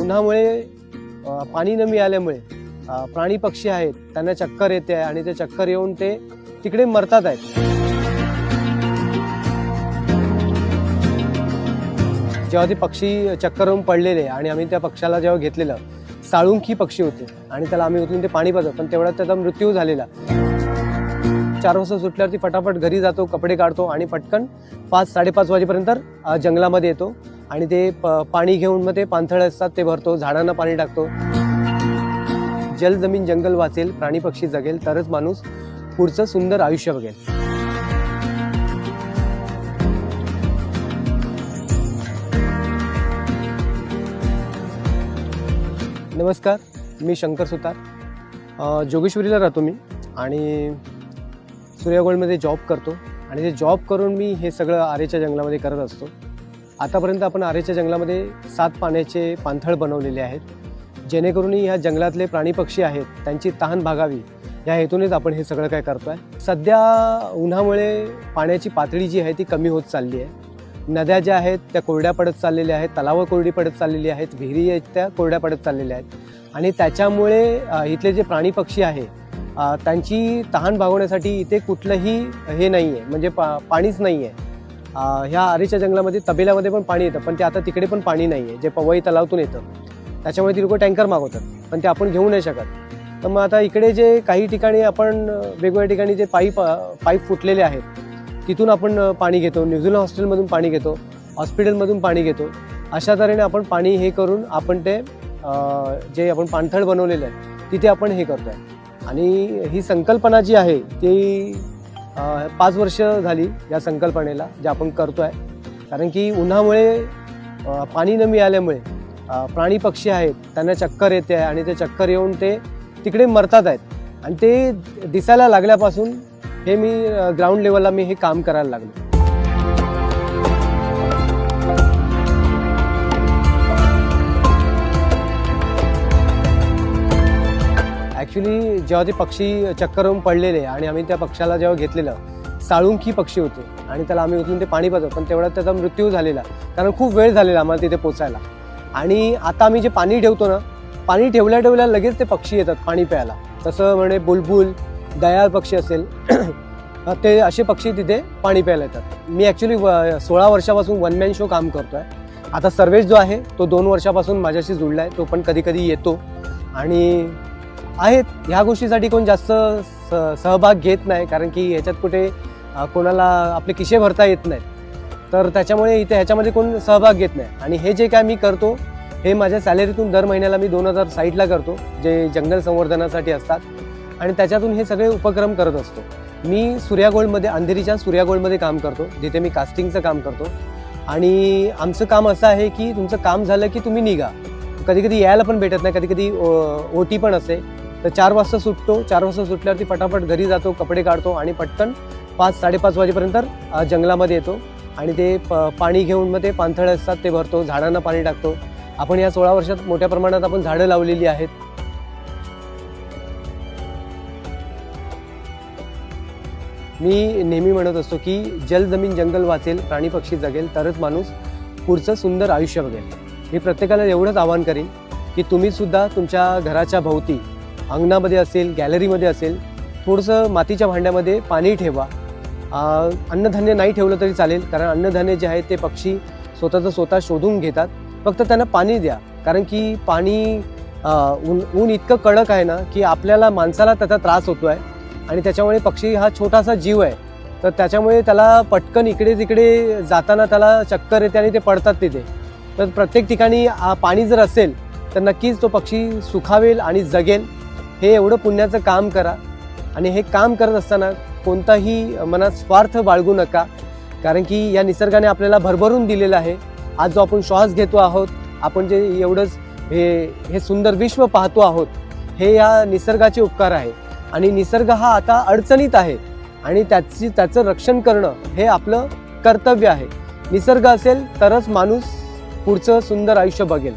उन्हामुळे पाणी न मिळाल्यामुळे प्राणी पक्षी आहेत त्यांना चक्कर येते आणि ते चक्कर येऊन ते तिकडे मरतात आहेत. जेव्हा ते पक्षी चक्कर होऊन पडलेले आणि आम्ही त्या पक्षाला जेव्हा घेतलेलं साळुंखी पक्षी होते आणि त्याला आम्ही उचलून ते पाणी पाजत पण तेवढ्यात त्याचा मृत्यू झालेला. चार वाजता सुटल्यावरती फटाफट घरी जातो कपडे काढतो आणि पटकन पाच साडेपाच वाजेपर्यंत जंगलामध्ये येतो. आणि ते प- पाणी घेऊन मग ते पाणथळ असतात ते भरतो झाडांना पाणी टाकतो. जल जमीन जंगल वाचेल प्राणी पक्षी जगेल तरच माणूस पुढचं सुंदर आयुष्य बघेल. नमस्कार मी शंकर सुतार. जोगेश्वरीला राहतो मी आणि सूर्यगोल्डमध्ये जॉब करतो. आणि ते जॉब करून मी हे सगळं आरेच्या जंगलामध्ये करत असतो. आतापर्यंत आपण आरेच्या जंगलामध्ये सात पाण्याचे पाणथळ बनवलेले आहेत. जेणेकरून ह्या जंगलातले प्राणी पक्षी आहेत त्यांची तहान भागावी. या हेतूनेच आपण हे सगळं काय करतो आहे सध्या उन्हामुळे पाण्याची पातळी जी आहे ती कमी होत चालली आहे. नद्या ज्या आहेत त्या कोरड्या पडत चाललेल्या आहेत तलावं कोरडी पडत चाललेली आहेत विहिरी आहेत त्या कोरड्या पडत चाललेल्या आहेत. आणि त्याच्यामुळे इथले जे प्राणी पक्षी आहे त्यांची तहान भागवण्यासाठी इथे कुठलंही हे नाही आहे म्हणजे पा पाणीच नाही आहे ह्या आरीच्या जंगलामध्ये तबेल्यामध्ये पण पाणी येतं पण ते आता तिकडे पण पाणी नाही आहे जे पवई तलावातून येतं. त्याच्यामुळे ती लोक टँकर मागवतात पण ते आपण घेऊ नाही शकत. तर मग आता इकडे जे काही ठिकाणी आपण वेगवेगळ्या ठिकाणी जे पाईप पाईप फुटलेले आहेत तिथून आपण पाणी घेतो. न्यूझीलंड हॉस्टेलमधून पाणी घेतो हॉस्पिटलमधून पाणी घेतो. अशा तऱ्हेने आपण पाणी हे करून आपण ते जे आपण पाणथळ बनवलेलं आहे तिथे आपण हे करतो आहे आणि ही संकल्पना जी आहे ती पाच वर्ष झाली या संकल्पनेला जे आपण करतो आहे कारण की उन्हामुळे पाणी न मिळाल्यामुळे प्राणी पक्षी आहेत त्यांना चक्कर येते आहे आणि ते चक्कर येऊन ते तिकडे मरतात आहेत. आणि ते दिसायला लागल्यापासून हे मी ग्राउंड लेवलला मी हे काम करायला लागलो. ॲक्च्युली जेव्हा ते पक्षी चक्कर येऊन पडलेले आणि आम्ही त्या पक्षाला जेव्हा घेतलेलं साळुंकी पक्षी होते आणि त्याला आम्ही उचलून ते पाणी पाजव पण तेवढा त्याचा मृत्यू झालेला. कारण खूप वेळ झालेला आम्हाला तिथे पोचायला. आणि आता आम्ही जे पाणी ठेवतो ना पाणी ठेवल्या ठेवल्या लगेच ते पक्षी येतात पाणी प्यायला. तसं म्हणे बुलबुल दयाळ पक्षी असेल ते असे पक्षी तिथे पाणी प्यायला येतात. मी ॲक्च्युली सोळा वर्षापासून वन मॅन शो काम करतो आहे आता सर्वेश जो आहे तो दोन वर्षापासून माझ्याशी जुळला आहे तो पण कधी कधी येतो. आणि आहेत. ह्या गोष्टीसाठी कोण जास्त स- सहभाग घेत नाही कारण की ह्याच्यात कुठे कोणाला आपले किशे भरता येत नाहीत. तर त्याच्यामुळे इथे ह्याच्यामध्ये कोण सहभाग घेत नाही. आणि हे जे काय मी करतो हे माझ्या सॅलरीतून दर महिन्याला मी दोन हजार साईटला करतो जे जंगल संवर्धनासाठी असतात. आणि त्याच्यातून हे सगळे उपक्रम करत असतो. मी सूर्यागोळमध्ये अंधेरीच्या सूर्यागोळमध्ये काम करतो जिथे मी कास्टिंगचं काम करतो. आणि आमचं काम असं आहे की तुमचं काम झालं की तुम्ही निघा. कधी कधी यायला पण भेटत नाही कधी कधी ओ टी पण असते तर चार वाजता सुटतो. चार वाजता सुटल्यावरती फटाफट घरी जातो कपडे काढतो आणि पटकन पाच साडेपाच वाजेपर्यंत जंगलामध्ये येतो. आणि ते प पाणी घेऊन मग ते पाणथळ असतात ते भरतो झाडांना पाणी टाकतो. आपण या सोळा वर्षात मोठ्या प्रमाणात आपण झाडं लावलेली आहेत. मी नेहमी म्हणत असतो की जल जमीन जंगल वाचेल प्राणी पक्षी जगेल तरच माणूस पुढचं सुंदर आयुष्य बघेल. मी प्रत्येकाला एवढंच आवाहन करीन की तुम्हीसुद्धा तुमच्या घराच्या भोवती अंगणामध्ये असेल गॅलरीमध्ये असेल थोडंसं मातीच्या भांड्यामध्ये पाणी ठेवा. अन्नधान्य नाही ठेवलं तरी चालेल कारण अन्नधान्य जे आहे ते पक्षी स्वतःचं स्वतः शोधून घेतात. फक्त त्यांना पाणी द्या कारण की पाणी ऊन ऊन इतकं कडक आहे ना की आपल्याला माणसाला त्याचा त्रास होतो आहे आणि त्याच्यामुळे पक्षी हा छोटासा जीव आहे. तर त्याच्यामुळे त्याला पटकन इकडे तिकडे जाताना त्याला चक्कर येते आणि ते पडतात तिथे. तर प्रत्येक ठिकाणी पाणी जर असेल तर नक्कीच तो पक्षी सुखावेल आणि जगेल. हे एवढं पुण्याचं काम करा. आणि हे काम करत असताना कोणताही मनात स्वार्थ बाळगू नका. कारण की या निसर्गाने आपल्याला भरभरून दिलेलं आहे. आज जो आपण श्वास घेतो आहोत आपण जे एवढंच हे हे सुंदर विश्व पाहतो आहोत हे या निसर्गाचे उपकार आहे. आणि निसर्ग हा आता अडचणीत आहे. आणि त्याची त्याचं रक्षण करणं हे आपलं कर्तव्य आहे. निसर्ग असेल तरच माणूस पुढचं सुंदर आयुष्य बघेल.